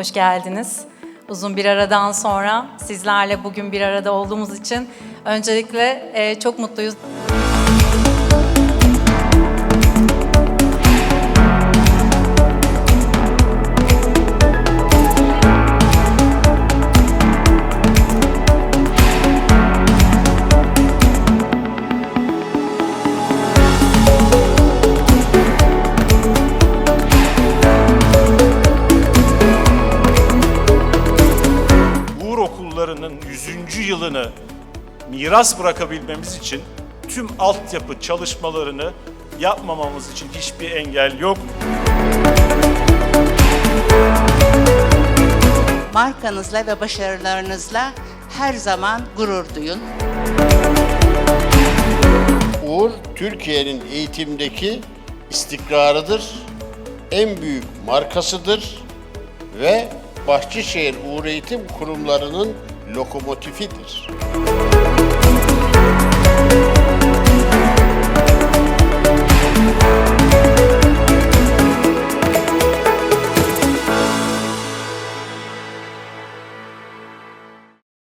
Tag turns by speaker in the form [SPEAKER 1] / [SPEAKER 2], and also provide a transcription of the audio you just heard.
[SPEAKER 1] Hoş geldiniz. Uzun bir aradan sonra sizlerle bugün bir arada olduğumuz için öncelikle e, çok mutluyuz.
[SPEAKER 2] Okulları'nın 100. yılını miras bırakabilmemiz için tüm altyapı çalışmalarını yapmamamız için hiçbir engel yok.
[SPEAKER 3] Markanızla ve başarılarınızla her zaman gurur duyun.
[SPEAKER 4] Uğur, Türkiye'nin eğitimdeki istikrarıdır, en büyük markasıdır ve Bahçeşehir Uğur Eğitim Kurumlarının λοκομοτιφίτης.